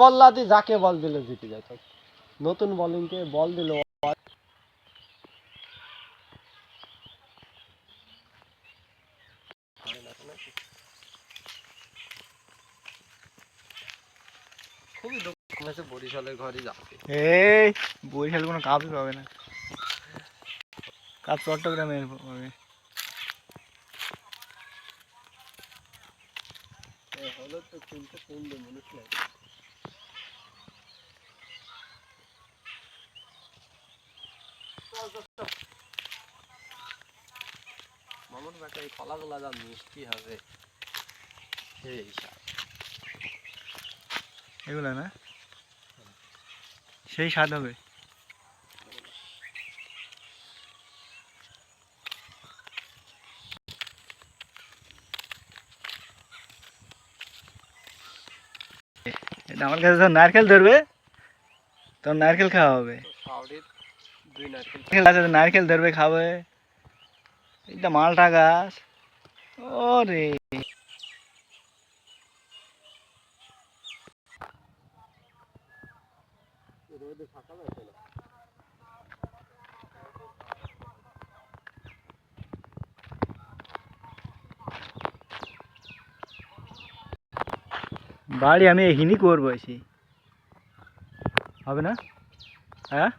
বল না যাকে বল দিলে জিতে নতুন বলিংকে বল দিল। খুবই বরিশালের ঘরে যাবে এই বরিশাল কোনো কাজ পাবে না। কাপ চট্টগ্রামে পাবে হলো তো নাই মামুন কাকা এই কলাগুলা যা মিষ্টি হবে। সেই স্বাদ। এগুলো না? সেই স্বাদ হবে? এটা আমার কাছে যখন নারকেল ধরবে তখন নারকেল খাওয়া হবে। নারকেল ধরবে, খাবে। এটা মালটা গাছ। ওরে। রোদে বাড়ি আমি এখানেই করব এসে হবে না? হ্যাঁ?